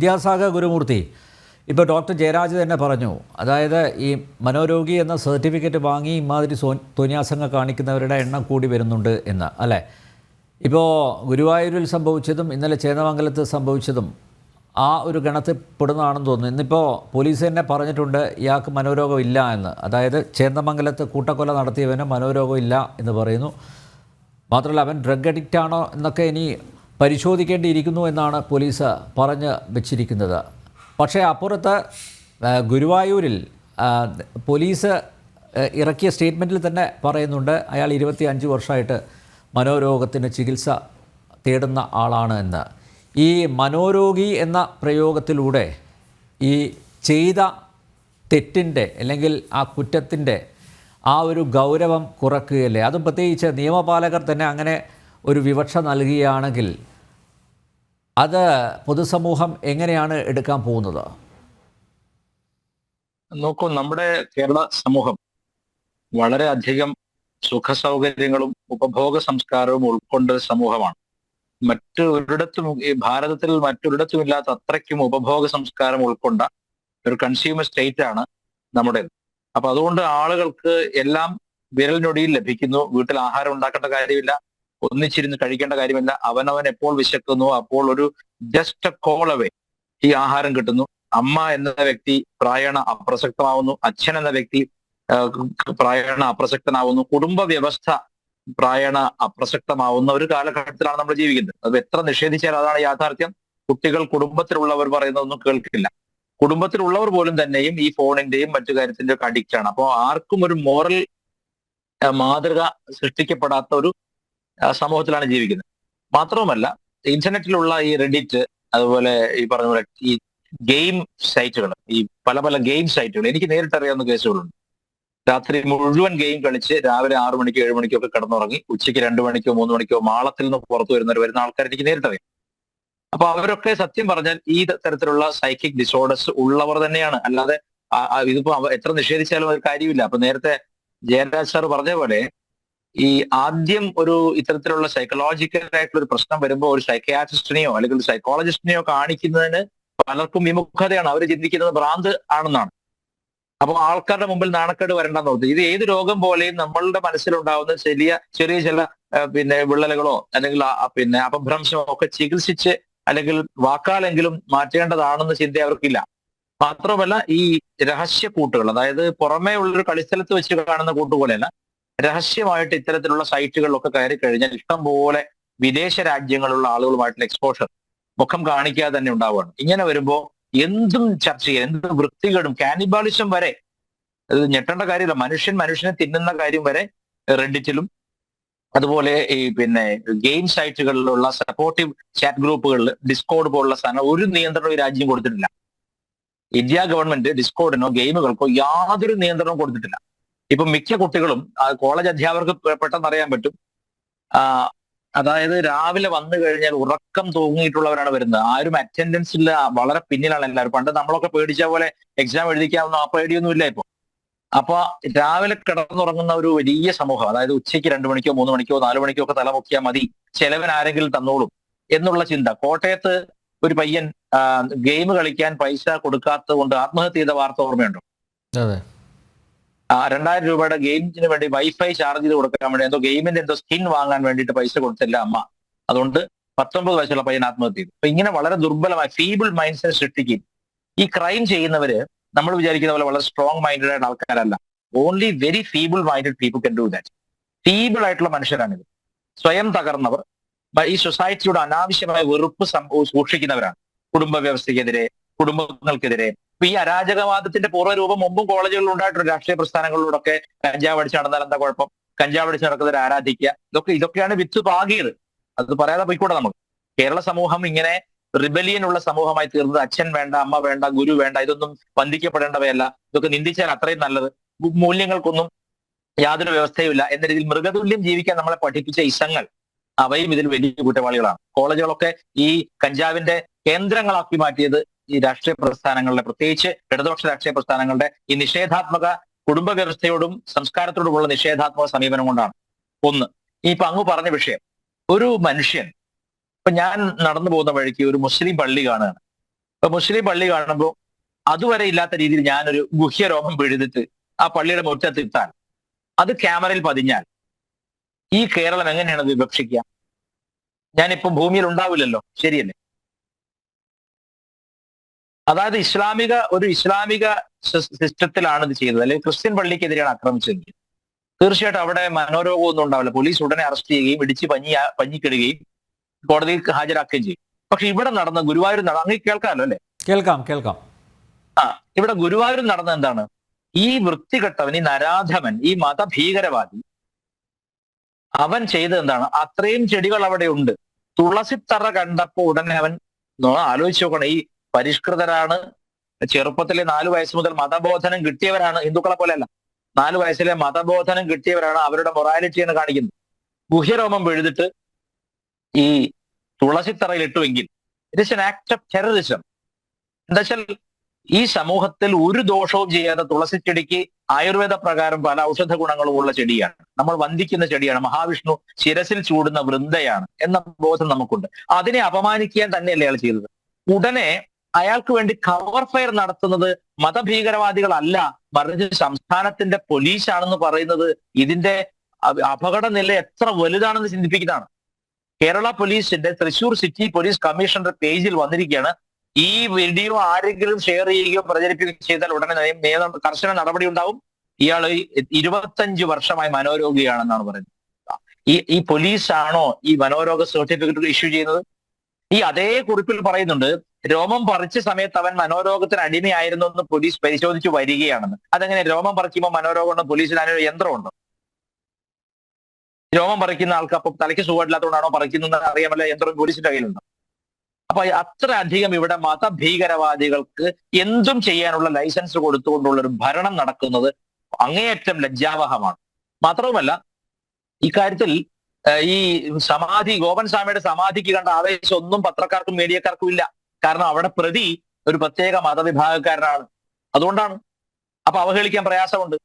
വിദ്യാസാഗർ ഗുരുമൂർത്തി. ഇപ്പോൾ ഡോക്ടർ ജയരാജ് തന്നെ പറഞ്ഞു അതായത് ഈ മനോരോഗി എന്ന സർട്ടിഫിക്കറ്റ് വാങ്ങി ഇമാതിരി സോ തോന്യാസങ്ങൾ കാണിക്കുന്നവരുടെ എണ്ണം കൂടി വരുന്നുണ്ട് എന്ന് അല്ലേ? ഇപ്പോൾ ഗുരുവായൂരിൽ സംഭവിച്ചതും ഇന്നലെ ചേന്നമംഗലത്ത് സംഭവിച്ചതും ആ ഒരു ഗണത്തിൽ പെടുന്നതാണെന്ന് തോന്നുന്നു. ഇന്നിപ്പോൾ പോലീസ് തന്നെ പറഞ്ഞിട്ടുണ്ട് ഇയാൾക്ക് മനോരോഗമില്ല എന്ന്. അതായത് ചേന്നമംഗലത്ത് കൂട്ടക്കൊല നടത്തിയവന് മനോരോഗമില്ല എന്ന് പറയുന്നു. മാത്രമല്ല അവൻ ഡ്രഗ് അഡിക്റ്റ് ആണോ എന്നൊക്കെ ഇനി പരിശോധിക്കേണ്ടിയിരിക്കുന്നു എന്നാണ് പോലീസ് പറഞ്ഞ് വെച്ചിരിക്കുന്നത്. പക്ഷേ അപ്പുറത്ത് ഗുരുവായൂരിൽ പോലീസ് ഇറക്കിയ സ്റ്റേറ്റ്മെന്റിൽ തന്നെ പറയുന്നുണ്ട് അയാൾ ഇരുപത്തി അഞ്ച് വർഷമായിട്ട് മനോരോഗത്തിന് ചികിത്സ തേടുന്ന ആളാണ് എന്ന്. ഈ മനോരോഗി എന്ന പ്രയോഗത്തിലൂടെ ഈ ചെയ്ത തെറ്റിന്റെ അല്ലെങ്കിൽ ആ കുറ്റത്തിന്റെ ആ ഒരു ഗൗരവം കുറക്കുകയല്ലേ? അതും പ്രത്യേകിച്ച് നിയമപാലകർ തന്നെ അങ്ങനെ ഒരു വിവക്ഷ നൽകുകയാണെങ്കിൽ അത് പൊതുസമൂഹം എങ്ങനെയാണ് എടുക്കാൻ പോകുന്നത്? നോക്കൂ നമ്മുടെ കേരള സമൂഹം വളരെയധികം സുഖ സൗകര്യങ്ങളും ഉപഭോഗ സംസ്കാരവും ഉൾക്കൊണ്ട സമൂഹമാണ്. മറ്റു ഒരിടത്തും ഈ ഭാരതത്തിൽ മറ്റൊരിടത്തും ഇല്ലാത്ത അത്രയ്ക്കും ഉപഭോഗ സംസ്കാരം ഉൾക്കൊണ്ട ഒരു കൺസ്യൂമർ സ്റ്റേറ്റ് ആണ് നമ്മുടെ അപ്പൊ അതുകൊണ്ട് ആളുകൾക്ക് എല്ലാം വിരലിനൊടിയിൽ ലഭിക്കുന്നു. വീട്ടിൽ ആഹാരം ഉണ്ടാക്കേണ്ട കാര്യമില്ല. ഒന്നിച്ചിരുന്ന് കഴിക്കേണ്ട കാര്യമില്ല. അവനവൻ എപ്പോൾ വിശക്കുന്നു അപ്പോൾ ഒരു ജസ്റ്റ് കോൾ അവേ ഈ ആഹാരം കിട്ടുന്നു. അമ്മ എന്ന വ്യക്തി പ്രായണ അപ്രസക്തമാവുന്നു. അച്ഛൻ എന്ന വ്യക്തി പ്രായണ അപ്രസക്തനാവുന്നു. കുടുംബ വ്യവസ്ഥ പ്രായണ അപ്രസക്തമാവുന്ന ഒരു കാലഘട്ടത്തിലാണ് നമ്മൾ ജീവിക്കുന്നത്. അത് എത്ര നിഷേധിച്ചാൽ അതാണ് യാഥാർത്ഥ്യം. കുട്ടികൾ കുടുംബത്തിലുള്ളവർ പറയുന്നതൊന്നും കേൾക്കില്ല. കുടുംബത്തിലുള്ളവർ പോലും തന്നെയും ഈ ഫോണിന്റെയും മറ്റു കാര്യത്തിന്റെ ഒക്കെ ആണ് അപ്പോൾ ആർക്കും ഒരു മോറൽ മാതൃക സൃഷ്ടിക്കപ്പെടാത്ത ഒരു സമൂഹത്തിലാണ് ജീവിക്കുന്നത്. മാത്രവുമല്ല ഇന്റർനെറ്റിലുള്ള ഈ റെഡിറ്റ് അതുപോലെ ഈ പറഞ്ഞ പോലെ ഈ ഗെയിം സൈറ്റുകൾ ഈ പല പല ഗെയിം സൈറ്റുകൾ എനിക്ക് നേരിട്ട് അറിയാവുന്ന കേസുകളുണ്ട്. രാത്രി മുഴുവൻ ഗെയിം കളിച്ച് രാവിലെ ആറു മണിക്കോ ഏഴ് മണിക്കോ ഒക്കെ കിടന്നുറങ്ങി ഉച്ചയ്ക്ക് രണ്ടു മണിക്കോ മൂന്ന് മണിക്കോ മാളത്തിൽ നിന്ന് പുറത്തു വരുന്നവർ വരുന്ന ആൾക്കാർ എനിക്ക് നേരിട്ടറിയാം അപ്പൊ അവരൊക്കെ സത്യം പറഞ്ഞാൽ ഈ തരത്തിലുള്ള സൈക്കിക് ഡിസോർഡേഴ്സ് ഉള്ളവർ തന്നെയാണ്. അല്ലാതെ ഇതിപ്പോ എത്ര നിഷേധിച്ചാലും ഒരു കാര്യമില്ല. അപ്പൊ നേരത്തെ ജയരാജ് സാർ പറഞ്ഞ പോലെ ഈ ആദ്യം ഒരു ഇത്തരത്തിലുള്ള സൈക്കോളജിക്കൽ ആയിട്ടുള്ള ഒരു പ്രശ്നം വരുമ്പോൾ ഒരു സൈക്കയാട്രിസ്റ്റിനെയോ അല്ലെങ്കിൽ ഒരു സൈക്കോളജിസ്റ്റിനെയോ കാണിക്കുന്നതിന് പലർക്കും വിമുഖതയാണ്. അവർ ചിന്തിക്കുന്നത് ഭ്രാന്ത് ആണെന്നാണ്. അപ്പൊ ആൾക്കാരുടെ മുമ്പിൽ നാണക്കേട് വരണ്ടെന്ന് ഓർത്ത് ഇത് ഏത് രോഗം പോലെയും നമ്മളുടെ മനസ്സിലുണ്ടാവുന്ന ചെറിയ ചെറിയ ചില പിന്നെ വിള്ളലുകളോ അല്ലെങ്കിൽ പിന്നെ അപഭ്രംശമോ ഒക്കെ ചികിത്സിച്ച് അല്ലെങ്കിൽ വാക്കാലെങ്കിലും മാറ്റേണ്ടതാണെന്ന് ചിന്ത അവർക്കില്ല. മാത്രമല്ല ഈ രഹസ്യ കൂട്ടുകൾ അതായത് പുറമേ ഉള്ളൊരു കളിസ്ഥലത്ത് വെച്ച് കാണുന്ന കൂട്ടുപോലെയല്ല രഹസ്യമായിട്ട് ഇത്തരത്തിലുള്ള സൈറ്റുകളിലൊക്കെ കയറി കഴിഞ്ഞാൽ ഇഷ്ടം പോലെ വിദേശ രാജ്യങ്ങളുള്ള ആളുകളുമായിട്ടുള്ള എക്സ്പോഷർ മുഖം കാണിക്കാതെ തന്നെ ഉണ്ടാവുകയാണ്. ഇങ്ങനെ വരുമ്പോൾ എന്തും ചർച്ച ചെയ്യാൻ എന്ത് വൃത്തികേടും കാനിബാളിസം വരെ അത് ഞെട്ടേണ്ട കാര്യമില്ല. മനുഷ്യൻ മനുഷ്യനെ തിന്നുന്ന കാര്യം വരെ റെഡിറ്റിലും അതുപോലെ ഈ പിന്നെ ഗെയിം സൈറ്റുകളിലുള്ള സപ്പോർട്ടീവ് ചാറ്റ് ഗ്രൂപ്പുകളിൽ ഡിസ്കോഡ് പോലുള്ള സാധനം ഒരു നിയന്ത്രണം ഈ രാജ്യം കൊടുത്തിട്ടില്ല. ഇന്ത്യ ഗവൺമെന്റ് ഡിസ്കോഡിനോ ഗെയിമുകൾക്കോ യാതൊരു നിയന്ത്രണവും കൊടുത്തിട്ടില്ല. ഇപ്പൊ മിക്ക കുട്ടികളും കോളേജ് അധ്യാപകർക്ക് പെട്ടെന്ന് അറിയാൻ പറ്റും. അതായത് രാവിലെ വന്നു കഴിഞ്ഞാൽ ഉറക്കം തൂങ്ങിയിട്ടുള്ളവരാണ് വരുന്നത്. ആരും അറ്റൻഡൻസിൽ വളരെ പിന്നിലാണ് എല്ലാവരും. പണ്ട് നമ്മളൊക്കെ പേടിച്ച പോലെ എക്സാം എഴുതിക്കാവുന്ന ആ പേടിയൊന്നും ഇല്ല ഇപ്പൊ. അപ്പൊ രാവിലെ കിടന്നുറങ്ങുന്ന ഒരു വലിയ സമൂഹം അതായത് ഉച്ചയ്ക്ക് രണ്ടു മണിക്കോ മൂന്ന് മണിക്കോ നാലു മണിക്കോ ഒക്കെ തലമുക്കിയാൽ മതി. ചെലവൻ ആരെങ്കിലും തന്നോളും എന്നുള്ള ചിന്ത. കോട്ടയത്ത് ഒരു പയ്യൻ ഗെയിം കളിക്കാൻ പൈസ കൊടുക്കാത്തത് കൊണ്ട് ആത്മഹത്യ ചെയ്ത വാർത്ത ഓർമ്മയുണ്ടോ? രണ്ടായിരം രൂപയുടെ ഗെയിമിന് വേണ്ടി വൈഫൈ ചാർജ് ചെയ്ത് കൊടുക്കാൻ വേണ്ടി എന്തോ ഗെയിമിന്റെ എന്തോ സ്കിൻ വാങ്ങാൻ വേണ്ടിയിട്ട് പൈസ കൊടുത്തില്ല അമ്മ. അതുകൊണ്ട് പത്തൊമ്പത് വയസ്സുള്ള പയ്യൻ ആത്മഹത്യ ചെയ്തു. അപ്പൊ ഇങ്ങനെ വളരെ ദുർബലമായ ഫീബിൾ മൈൻഡ്സിനെ സൃഷ്ടിക്കും ഈ ക്രൈം ചെയ്യുന്നവര് നമ്മൾ വിചാരിക്കുന്ന പോലെ വളരെ സ്ട്രോങ് മൈൻഡഡ് ആയ ആൾക്കാരല്ല. Only very feeble minded people can do that feeble ആയിട്ടുള്ള മനുഷ്യരാണിത്. സ്വയം തകർന്നവർ ഈ സൊസൈറ്റിയുടെ അനാവശ്യമായ വെറുപ്പ് സൂക്ഷിക്കുന്നവരാണ്. കുടുംബ വ്യവസ്ഥയ്ക്കെതിരെ കുടുംബങ്ങൾക്കെതിരെ ഈ അരാജകവാദത്തിന്റെ പൂർവരൂപം മുമ്പും കോളേജുകളിൽ ഉണ്ടായിട്ടുണ്ട്. രാഷ്ട്രീയ പ്രസ്ഥാനങ്ങളിലൂടെ കഞ്ചാവ് അടിച്ച് നടന്നാൽ എന്താ കുഴപ്പം? കഞ്ചാവ് അടിച്ച് നടക്കുന്നവർ ആരാധിക്കുക? ഇതൊക്കെ ഇതൊക്കെയാണ് വിത്ത് പാകിയത്. അത് പറയാതെ പോയിക്കൂടെ നമുക്ക്. കേരള സമൂഹം ഇങ്ങനെ റിബലിയൻ ഉള്ള സമൂഹമായി തീർന്നത് അച്ഛൻ വേണ്ട അമ്മ വേണ്ട ഗുരു വേണ്ട ഇതൊന്നും വന്ദിക്കപ്പെടേണ്ടവയല്ല ഇതൊക്കെ നിന്ദിച്ചാൽ അത്രയും നല്ലത്. മൂല്യങ്ങൾക്കൊന്നും യാതൊരു വ്യവസ്ഥയുമില്ല എന്ന രീതിയിൽ മൃഗതുല്യം ജീവിക്കാൻ നമ്മളെ പഠിപ്പിച്ച ഇസങ്ങൾ അവയും ഇതിൽ വലിയ കുറ്റവാളികളാണ്. കോളേജുകളൊക്കെ ഈ കഞ്ചാവിന്റെ കേന്ദ്രങ്ങളാക്കി മാറ്റിയത് ഈ രാഷ്ട്രീയ പ്രസ്ഥാനങ്ങളുടെ പ്രത്യേകിച്ച് ഇടതുപക്ഷ രാഷ്ട്രീയ പ്രസ്ഥാനങ്ങളുടെ ഈ നിഷേധാത്മക കുടുംബ വ്യവസ്ഥയോടും സംസ്കാരത്തോടുമുള്ള നിഷേധാത്മക സമീപനം കൊണ്ടാണ്. ഒന്ന് ഈ അങ്ങ് പറഞ്ഞ വിഷയം. ഒരു മനുഷ്യൻ ഇപ്പൊ ഞാൻ നടന്നു പോകുന്ന വഴിക്ക് ഒരു മുസ്ലിം പള്ളി കാണുകയാണ്. ഇപ്പൊ മുസ്ലിം പള്ളി കാണുമ്പോൾ അതുവരെ ഇല്ലാത്ത രീതിയിൽ ഞാനൊരു ഗുഹ്യരോമം പിഴുതിട്ട് ആ പള്ളിയുടെ മുറ്റത്ത് ഇട്ടാൽ അത് ക്യാമറയിൽ പതിഞ്ഞാൽ ഈ കേരളം എങ്ങനെയാണ് വിവക്ഷിക്കുക? ഞാനിപ്പോ ഭൂമിയിൽ ഉണ്ടാവില്ലല്ലോ ശരിയല്ലേ? അതായത് ഇസ്ലാമിക ഒരു ഇസ്ലാമിക സിസ്റ്റത്തിലാണ് ഇത് ചെയ്തത് അല്ലെങ്കിൽ ക്രിസ്ത്യൻ പള്ളിക്കെതിരെയാണ് ആക്രമിച്ചതെങ്കിൽ തീർച്ചയായിട്ടും അവിടെ മനോരോഗം ഒന്നും ഉണ്ടാവില്ല. പോലീസ് ഉടനെ അറസ്റ്റ് ചെയ്യുകയും ഇടിച്ച് പഞ്ഞി പഞ്ഞിക്കിടുകയും കോടതിയിൽ ഹാജരാക്കുകയും ചെയ്യും. പക്ഷെ ഇവിടെ നടന്ന ഗുരുവായൂർ നട അങ്ങ് കേൾക്കാമല്ലോ അല്ലെ? കേൾക്കാം കേൾക്കാം. ആ ഇവിടെ ഗുരുവായൂർ നടന്ന എന്താണ്? ഈ വൃത്തികെട്ടവൻ ഈ നരാധമൻ ഈ മതഭീകരവാദി അവൻ ചെയ്തത് എന്താണ്? അത്രയും ചെടികൾ അവിടെ ഉണ്ട്. തുളസിത്തറ കണ്ടപ്പോ ഉടനെ അവൻ ആലോചിച്ച് നോക്കണം. ഈ പരിഷ്കൃതരാണ്. ചെറുപ്പത്തിലെ നാലു വയസ്സ് മുതൽ മതബോധനം കിട്ടിയവരാണ് ഹിന്ദുക്കളെ പോലെയല്ല. നാലു വയസ്സിലെ മതബോധനം കിട്ടിയവരാണ് അവരുടെ മൊറാലിറ്റി എന്ന് കാണിക്കുന്നത്. ഗുഹ്യരോമം എഴുതിട്ട് ഈ തുളസിത്തറയിൽ ഇട്ടുവെങ്കിൽ it an act of terrorism എന്താ വെച്ചാൽ ഈ സമൂഹത്തിൽ ഒരു ദോഷവും ചെയ്യാതെ തുളസി ചെടിക്ക് ആയുർവേദ പ്രകാരം പല ഔഷധ ഗുണങ്ങളും ഉള്ള ചെടിയാണ്. നമ്മൾ വന്ദിക്കുന്ന ചെടിയാണ്. മഹാവിഷ്ണു ശിരസിൽ ചൂടുന്ന വൃന്ദയാണ് എന്ന ബോധം നമുക്കുണ്ട്. അതിനെ അപമാനിക്കാൻ തന്നെയല്ലേ അയാൾ ചെയ്തത്. ഉടനെ അയാൾക്ക് വേണ്ടി കവർ ഫയർ നടത്തുന്നത് മതഭീകരവാദികളല്ല. മറിച്ച് സംസ്ഥാനത്തിന്റെ പോലീസാണെന്ന് പറയുന്നത് ഇതിന്റെ അപകട നില എത്ര വലുതാണെന്ന് ചിന്തിപ്പിക്കുന്നതാണ്. കേരള പോലീസിന്റെ തൃശൂർ സിറ്റി പോലീസ് കമ്മീഷണറുടെ പേജിൽ വന്നിരിക്കുകയാണ്. ഈ വീഡിയോ ആരെങ്കിലും ഷെയർ ചെയ്യുകയോ പ്രചരിപ്പിക്കുകയോ ചെയ്താൽ ഉടനെ നിയമ കർശന നടപടി ഉണ്ടാവും. ഇയാൾ ഇരുപത്തഞ്ച് വർഷമായി മനോരോഗിയാണെന്നാണ് പറയുന്നത്. ഈ ഈ പോലീസാണോ ഈ മനോരോഗ സർട്ടിഫിക്കറ്റ് ഇഷ്യൂ ചെയ്യുന്നത്? ഈ അതേ കുറിപ്പിൽ പറയുന്നുണ്ട് രോമം പറിച്ച സമയത്ത് അവൻ മനോരോഗത്തിന് അടിമയായിരുന്നു എന്ന് പോലീസ് പരിശോധിച്ചു വരികയാണെന്ന്. അതെങ്ങനെ രോമം പറിക്കുമ്പോൾ മനോരോഗം ഉണ്ടോ? പോലീസിന് അതിനൊരു യന്ത്രമുണ്ടോ രോമം പറിക്കുന്ന ആൾക്ക് അപ്പൊ തലയ്ക്ക് സുഖമില്ലാത്തതുകൊണ്ടാണോ പറിക്കുന്നത് അറിയാമല്ല? യന്ത്രം പോലീസിന്റെ കയ്യിലുണ്ടോ. അപ്പൊ അത്ര അധികം ഇവിടെ മത ഭീകരവാദികൾക്ക് എന്തും ചെയ്യാനുള്ള ലൈസൻസ് കൊടുത്തുകൊണ്ടുള്ള ഒരു ഭരണം നടക്കുന്നത് അങ്ങേയറ്റം ലജ്ജാവഹമാണ്. മാത്രവുമല്ല ഇക്കാര്യത്തിൽ ഈ സമാധി ഗോപൻ സ്വാമിയുടെ സമാധിക്ക് കണ്ട ആവേശം ഒന്നും പത്രക്കാർക്കും മീഡിയക്കാർക്കും ഇല്ല. കാരണം അവിടെ പ്രതി ഒരു പ്രത്യേക മതവിഭാഗക്കാരനാണ്. അതുകൊണ്ടാണ്. അപ്പൊ അവഹേളിക്കാൻ പ്രയാസമുണ്ട്.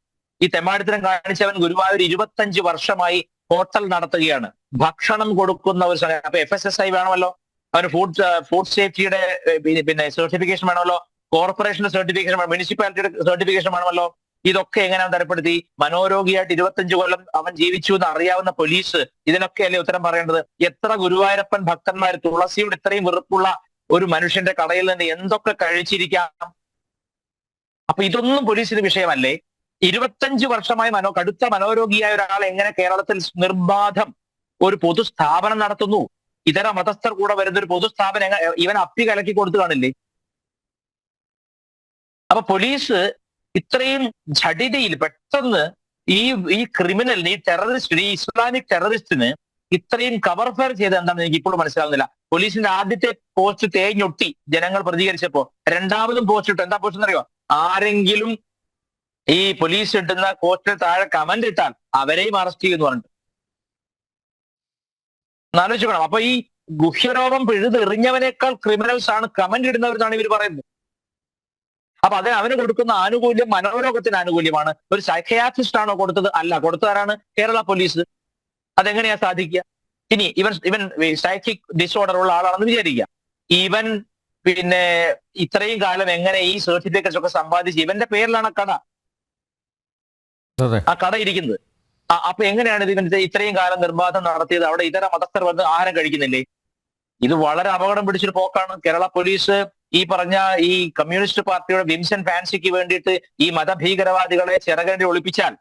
ഈ തെമ്മാടിത്തരം കാണിച്ചവൻ ഗുരുവായൂർ ഇരുപത്തഞ്ച് വർഷമായി ഹോട്ടൽ നടത്തുകയാണ്. ഭക്ഷണം കൊടുക്കുന്ന ഒരു സ്ഥലം. അപ്പൊ എഫ് എസ് എസ് ഐ വേണമല്ലോ? അവന് ഫുഡ് ഫുഡ് സേഫ്റ്റിയുടെ പിന്നെ- സർട്ടിഫിക്കേഷൻ വേണമല്ലോ? കോർപ്പറേഷന്റെ സർട്ടിഫിക്കേഷൻ വേണം. മുനിസിപ്പാലിറ്റിയുടെ സർട്ടിഫിക്കേഷൻ വേണമല്ലോ? ഇതൊക്കെ എങ്ങനെയാണ് തരപ്പെടുത്തി? മനോരോഗിയായിട്ട് ഇരുപത്തഞ്ച് കൊല്ലം അവൻ ജീവിച്ചു എന്ന് അറിയാവുന്ന പോലീസ് ഇതിനൊക്കെ അല്ലേ ഉത്തരം പറയേണ്ടത്? എത്ര ഗുരുവായൂരപ്പൻ ഭക്തന്മാർ തുളസിയോട് ഇത്രയും വെറുപ്പുള്ള ഒരു മനുഷ്യന്റെ കടയിൽ നിന്ന് എന്തൊക്കെ കഴിച്ചിരിക്കാം? അപ്പൊ ഇതൊന്നും പോലീസിന് വിഷയമല്ലേ? ഇരുപത്തഞ്ച് വർഷമായി മനോ കടുത്ത മനോരോഗിയായ ഒരാൾ എങ്ങനെ കേരളത്തിൽ നിർബാധം ഒരു പൊതുസ്ഥാപനം നടത്തുന്നു? ഇതര മതസ്ഥർ കൂടെ വരുന്ന ഒരു പൊതുസ്ഥാപനം ഇവൻ അപ്പി കലക്കി കൊടുത്തു കാണില്ലേ? അപ്പൊ പോലീസ് ഇത്രയും ഝടിതയിൽ പെട്ടെന്ന് ഈ ഈ ക്രിമിനലിന് ഈ ടെററിസ്റ്റ് ഈ ഇസ്ലാമിക് ടെററിസ്റ്റിന് ഇത്രയും കവർ ഫയർ ചെയ്ത് എന്താണെന്ന് എനിക്ക് ഇപ്പോഴും മനസ്സിലാവുന്നില്ല. പോലീസിന്റെ ആദ്യത്തെ പോസ്റ്റ് തേഞ്ഞൊട്ടി ജനങ്ങൾ പ്രതികരിച്ചപ്പോ രണ്ടാമതും പോസ്റ്റ് ഇട്ടു. എന്താ പോസ്റ്റ് എന്നറിയോ? ആരെങ്കിലും ഈ പോലീസ് ഇട്ടുന്ന പോസ്റ്റിന് താഴെ കമന്റ് ഇട്ടാൽ അവരെയും അറസ്റ്റ് ചെയ്യുമെന്ന് പറഞ്ഞിട്ട്. ആലോചിക്കണം അപ്പൊ ഈ ഗുഹ്യരോഗം പിഴുതെറിഞ്ഞവനേക്കാൾ ക്രിമിനൽസ് ആണ് കമന്റ് ഇടുന്നവരെന്നാണ് ഇവർ പറയുന്നത്. അപ്പൊ അത് അവന് കൊടുക്കുന്ന ആനുകൂല്യം മനോരോഗത്തിന് ആനുകൂല്യമാണ്. ഒരു സൈക്കയാട്രിസ്റ്റ് ആണോ കൊടുത്തത്? അല്ല. കൊടുത്തതാരാണ് കേരള പോലീസ് അതെങ്ങനെയാ സാധിക്കുക? ഇനി ഇവൻ ഇവൻ സൈക്കിക് ഡിസോർഡർ ഉള്ള ആളാണെന്ന് വിചാരിക്കുക. ഇവൻ പിന്നെ ഇത്രയും കാലം എങ്ങനെ ഈ സർട്ടിഫിക്കറ്റ്സ് ഒക്കെ സമ്പാദിച്ച് ഇവന്റെ പേരിലാണ് ആ കട. ആ കട ഇരിക്കുന്നത്. അപ്പൊ എങ്ങനെയാണ് ഇത് ഇവൻ ഇത്രയും കാലം നിർബാധം നടത്തിയത്? അവിടെ ഇതര മതസ്ഥർ വന്ന് ആഹാരം കഴിക്കുന്നില്ലേ? ഇത് വളരെ അപകടം പിടിച്ചൊരു പോക്കാണ്. കേരള പോലീസ് ഈ പറഞ്ഞ ഈ കമ്മ്യൂണിസ്റ്റ് പാർട്ടിയുടെ വിംസൻ ഫാൻസിക്ക് വേണ്ടിയിട്ട് ഈ മതഭീകരവാദികളെ ചിറകേണ്ടി ഒളിപ്പിച്ചാൽ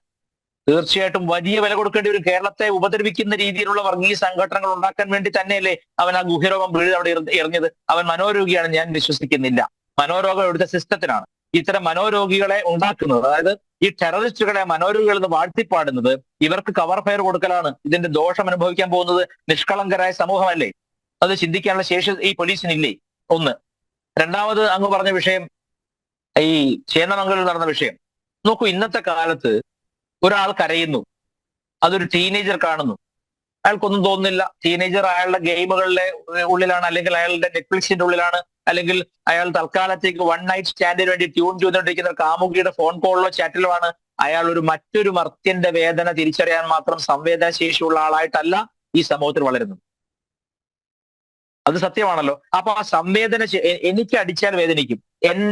തീർച്ചയായിട്ടും വലിയ വില കൊടുക്കേണ്ടി വരും. കേരളത്തെ ഉപദ്രവിക്കുന്ന രീതിയിലുള്ള വർഗീയ സംഘടനകൾ ഉണ്ടാക്കാൻ വേണ്ടി തന്നെയല്ലേ അവൻ ആ ഗുഹരോഗം വീട് അവിടെ ഇറങ്ങിയത് അവൻ മനോരോഗിയാണ് ഞാൻ വിശ്വസിക്കുന്നില്ല. മനോരോഗം എടുത്ത സിസ്റ്റത്തിനാണ്. ഇത്തരം മനോരോഗികളെ ഉണ്ടാക്കുന്നത് അതായത് ഈ ടെററിസ്റ്റുകളെ മനോരോഗികൾ എന്ന് വാഴ്ത്തിപ്പാടുന്നത് ഇവർക്ക് കവർ ഫയർ കൊടുക്കലാണ്. ഇതിന്റെ ദോഷം അനുഭവിക്കാൻ പോകുന്നത് നിഷ്കളങ്കരായ സമൂഹമല്ലേ? അത് ചിന്തിക്കാനുള്ള ശേഷി ഈ പോലീസിനില്ലേ? ഒന്ന്. രണ്ടാമത് അങ്ങ് പറഞ്ഞ വിഷയം ഈ ചേന്നമംഗലിൽ നടന്ന വിഷയം. നോക്കൂ ഇന്നത്തെ കാലത്ത് ഒരാൾ കരയുന്നു. അതൊരു ടീനേജർ കാണുന്നു. അയാൾക്കൊന്നും തോന്നുന്നില്ല. ടീനേജർ അയാളുടെ ഗെയിമുകളുടെ ഉള്ളിലാണ് അല്ലെങ്കിൽ അയാളുടെ നെറ്റ്ഫ്ലിക്സിന്റെ ഉള്ളിലാണ് അല്ലെങ്കിൽ അയാൾ തൽക്കാലത്തേക്ക് വൺ നൈറ്റ് സ്റ്റാൻഡിന് വേണ്ടി ട്യൂൺ ചെയ്തുകൊണ്ടിരിക്കുന്ന കാമുകിയുടെ ഫോൺ കോളിലോ ചാറ്റിലോ ആണ് അയാൾ ഒരു മറ്റൊരു മർത്യന്റെ വേദന തിരിച്ചറിയാൻ മാത്രം സംവേദനശേഷിയുള്ള ആളായിട്ടല്ല ഈ സമൂഹത്തിൽ വളരുന്നത്. അത് സത്യമാണല്ലോ. അപ്പൊ ആ സംവേദന എനിക്ക് അടിച്ചാൽ വേദനിക്കും.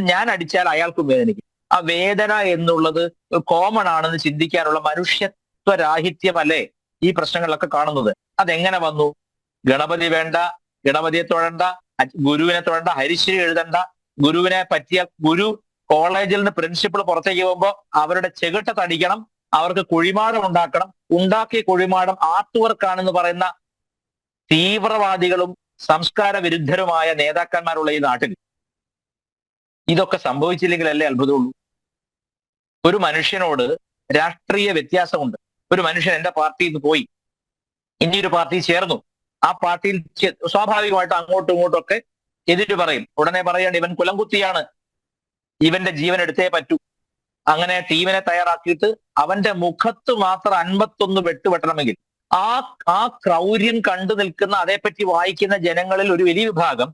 ഞാൻ അടിച്ചാൽ അയാൾക്കും വേദനിക്കും. ആ വേദന എന്നുള്ളത് കോമൺ ആണെന്ന് ചിന്തിക്കാനുള്ള മനുഷ്യത്വരാഹിത്യമല്ലേ ഈ പ്രശ്നങ്ങളിലൊക്കെ കാണുന്നത്. അതെങ്ങനെ വന്നു? ഗണപതി വേണ്ട ഗണപതിയെ തൊഴണ്ട ഗുരുവിനെ തൊഴണ്ട ഹരിശ്രീ എഴുതണ്ട ഗുരുവിനെ പറ്റിയ ഗുരു കോളേജിൽ നിന്ന് പ്രിൻസിപ്പൾ പുറത്തേക്ക് പോകുമ്പോൾ അവരുടെ ചെകിട്ട തടിക്കണം അവർക്ക് കുഴിമാടം ഉണ്ടാക്കണം ഉണ്ടാക്കിയ കുഴിമാടം ആർട്ട് പറയുന്ന തീവ്രവാദികളും സംസ്കാര വിരുദ്ധരുമായ നേതാക്കന്മാരുള്ള ഈ നാട്ടിൽ. ഇതൊക്കെ സംഭവിച്ചില്ലെങ്കിലല്ലേ അത്ഭുതമുള്ളൂ? ഒരു മനുഷ്യനോട് രാഷ്ട്രീയ വ്യത്യാസമുണ്ട്. ഒരു മനുഷ്യൻ എന്റെ പാർട്ടിയിൽ നിന്ന് പോയി. ഇനി ഒരു പാർട്ടി ചേർന്നു. ആ പാർട്ടിയിൽ സ്വാഭാവികമായിട്ട് അങ്ങോട്ടും ഇങ്ങോട്ടും ഒക്കെ എതിര് പറയും. ഉടനെ പറയാണ് ഇവൻ കുലംകുത്തിയാണ് ഇവന്റെ ജീവൻ എടുത്തേ പറ്റൂ. അങ്ങനെ ടീമിനെ തയ്യാറാക്കിയിട്ട് അവന്റെ മുഖത്ത് മാത്രം അൻപത്തൊന്ന് വെട്ടുവെട്ടണമെങ്കിൽ ആ ആ ക്രൗര്യം കണ്ടു നിൽക്കുന്ന അതേപ്പറ്റി വായിക്കുന്ന ജനങ്ങളിൽ ഒരു വലിയ വിഭാഗം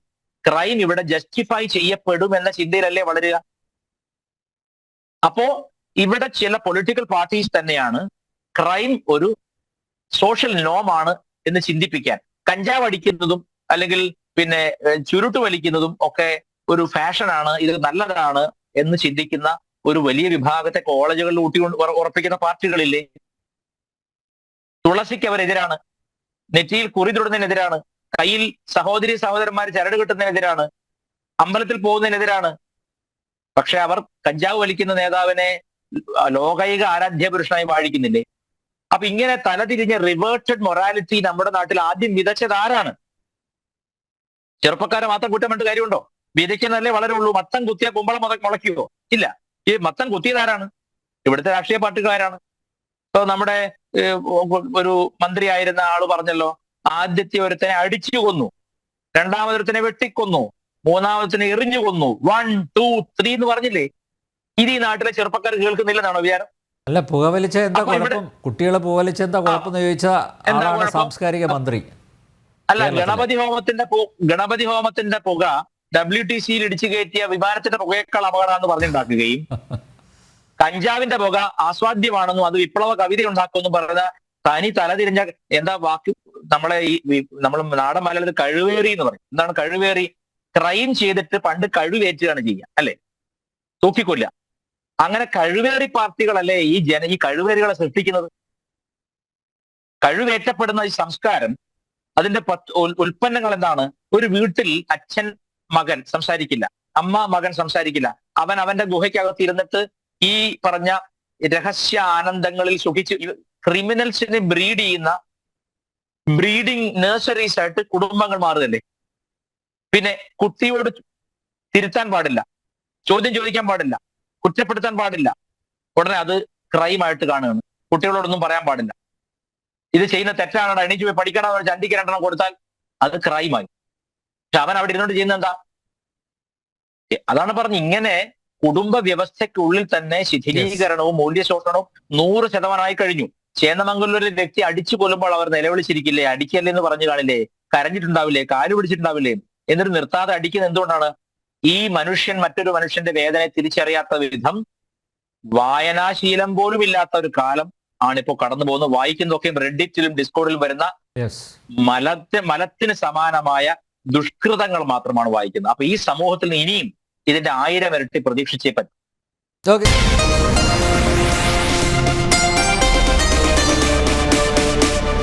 ക്രൈം ഇവിടെ ജസ്റ്റിഫൈ ചെയ്യപ്പെടും എന്ന ചിന്തയിലല്ലേ വളരുക? അപ്പോ ഇവിടെ ചില പൊളിറ്റിക്കൽ പാർട്ടീസ് തന്നെയാണ് ക്രൈം ഒരു സോഷ്യൽ നോമാണ് എന്ന് ചിന്തിപ്പിക്കാൻ. കഞ്ചാവ് അടിക്കുന്നതും അല്ലെങ്കിൽ പിന്നെ ചുരുട്ട് വലിക്കുന്നതും ഒക്കെ ഒരു ഫാഷനാണ് ഇത് നല്ലതാണ് എന്ന് ചിന്തിക്കുന്ന ഒരു വലിയ വിഭാഗത്തെ കോളേജുകളിൽ ഊട്ടി ഉറപ്പിക്കുന്ന പാർട്ടികളില്ലേ? തുളസിക്ക് അവരെതിരാണ്. നെറ്റിയിൽ കുറി തൊടുന്നതിനെതിരാണ്. കയ്യിൽ സഹോദരി സഹോദരന്മാർ ചരട് കിട്ടുന്നതിനെതിരാണ് അമ്പലത്തിൽ പോകുന്നതിനെതിരാണ്. പക്ഷെ അവർ കഞ്ചാവ് വലിക്കുന്ന നേതാവിനെ ലോകൈക ആരാധ്യ പുരുഷനായി വാഴിക്കുന്നില്ലേ? അപ്പൊ ഇങ്ങനെ തലതിരിഞ്ഞ റിവേർട്ടഡ് മൊറാലിറ്റി നമ്മുടെ നാട്ടിൽ ആദ്യം വിതച്ചത് ആരാണ്? ചെറുപ്പക്കാരെ മാത്രം കുറ്റമിട്ട് കാര്യമുണ്ടോ? വിതയ്ക്കുന്നതല്ലേ വളരെ ഉള്ളൂ. മത്തം കുത്തിയ കുമ്പളം മുത മുളയ്ക്കുമോ ഇല്ല. ഈ മത്തം കുത്തിയത് ആരാണ്? ഇവിടുത്തെ രാഷ്ട്രീയ പാർട്ടിക്കാരാണ് ഇപ്പൊ നമ്മുടെ ഒരു മന്ത്രിയായിരുന്ന ആൾ പറഞ്ഞല്ലോ ആദ്യത്തെ ഒരുത്തനെ അടിച്ചു കൊന്നു. രണ്ടാമതൊരുത്തനെ വെട്ടിക്കൊന്നു. മൂന്നാമതൊരുത്തനെ എറിഞ്ഞു കൊന്നു. വൺ ടു ത്രീ എന്ന് പറഞ്ഞില്ലേ? ഇത് ഈ നാട്ടിലെ ചെറുപ്പക്കാർ കേൾക്കുന്നില്ലെന്നാണോ വിചാരം? അല്ല പുകവലിച്ച എന്താ കുഴപ്പം? കുട്ടികളെ പുകവലിച്ച എന്താ കുഴപ്പം ചോദിച്ച ആളാണ്? സാംസ്കാരിക മന്ത്രി. അല്ല ഗണപതി ഹോമത്തിന്റെ ഗണപതി ഹോമത്തിന്റെ പുക ഡബ്ല്യു ടി സിയിൽ ഇടിച്ചു കയറ്റിയ വിമാനത്തിന്റെ പുകയേക്കാൾ അപകടമാണെന്ന് പറഞ്ഞുണ്ടാക്കുകയും കഞ്ചാവിന്റെ പുക ആസ്വാദ്യമാണെന്നും അത് വിപ്ലവ കവിത ഉണ്ടാക്കുമെന്നും പറയുന്ന തനി തലതിരിഞ്ഞ എന്താ വാക്ക്? നമ്മളെ ഈ നമ്മൾ നാടൻ മലയാളത്തിൽ കഴിവേറി എന്ന് പറയും. എന്താണ് കഴിവേറി? ക്രൈം ചെയ്തിട്ട് പണ്ട് കഴിവേറ്റുകയാണ് ചെയ്യുക അല്ലെ? തൂക്കിക്കൊല്ല അങ്ങനെ കഴിവേറി പാർട്ടികളല്ലേ ഈ ജന ഈ കഴിവേറികളെ സൃഷ്ടിക്കുന്നത്? കഴിവേറ്റപ്പെടുന്ന ഈ സംസ്കാരം അതിന്റെ പത്ത് ഉൽ- ഉൽപ്പന്നങ്ങൾ എന്താണ്? ഒരു വീട്ടിൽ അച്ഛൻ മകൻ സംസാരിക്കില്ല. അമ്മ മകൻ സംസാരിക്കില്ല. അവൻ അവന്റെ ഗുഹയ്ക്കകത്ത് ഇരുന്നിട്ട് ഈ പറഞ്ഞ രഹസ്യ ആനന്ദങ്ങളിൽ സുഖിച്ച് ക്രിമിനൽസിനെ ബ്രീഡ് ചെയ്യുന്ന ബ്രീഡിങ് നഴ്സറീസ് ആയിട്ട് കുടുംബങ്ങൾ മാറുകയല്ലേ പിന്നെ കുട്ടിയോട് തിരുത്താൻ പാടില്ല. ചോദ്യം ചോദിക്കാൻ പാടില്ല. കുറ്റപ്പെടുത്താൻ പാടില്ല. ഉടനെ അത് ക്രൈമായിട്ട് കാണുകയാണ്. കുട്ടികളോടൊന്നും പറയാൻ പാടില്ല. ഇത് ചെയ്യുന്ന തെറ്റാണ് എണീച്ച് പോയി പഠിക്കണം ചണ്ടിക്ക് രണ്ടെണ്ണം കൊടുത്താൽ അത് ക്രൈമായി പക്ഷെ അവൻ അവിടെ ഇരുന്നോണ്ട് ചെയ്യുന്ന എന്താ? അതാണ് പറഞ്ഞ് ഇങ്ങനെ കുടുംബ വ്യവസ്ഥയ്ക്കുള്ളിൽ തന്നെ ശിഥിലീകരണവും മൂല്യശോഷണവും നൂറ് ശതമാനമായി കഴിഞ്ഞു. ചേന്നമംഗലൂരിൽ വ്യക്തി അടിച്ചു കൊല്ലുമ്പോൾ അവർ നിലവിളിച്ചിരിക്കില്ലേ? അടിക്കല്ലേ എന്ന് പറഞ്ഞു കാണില്ലേ? കരഞ്ഞിട്ടുണ്ടാവില്ലേ? കാൽ പിടിച്ചിട്ടുണ്ടാവില്ലേ? എന്നിട്ട് നിർത്താതെ അടിക്കുന്നത് എന്തുകൊണ്ടാണ്? ഈ മനുഷ്യൻ മറ്റൊരു മനുഷ്യന്റെ വേദനയെ തിരിച്ചറിയാത്ത വിധം വായനാശീലം പോലും ഇല്ലാത്ത ഒരു കാലം ആണിപ്പോ കടന്നു പോകുന്നത്. വായിക്കുന്നൊക്കെ റെഡിറ്റിലും ഡിസ്കോഡിലും വരുന്ന മലത്തെ മലത്തിന് സമാനമായ ദുഷ്കൃതങ്ങൾ മാത്രമാണ് വായിക്കുന്നത്. അപ്പൊ ഈ സമൂഹത്തിൽ ഇനിയും ഇതിന്റെ ആയിരം ഇരട്ടി പ്രതീക്ഷിച്ചേ പറ്റും.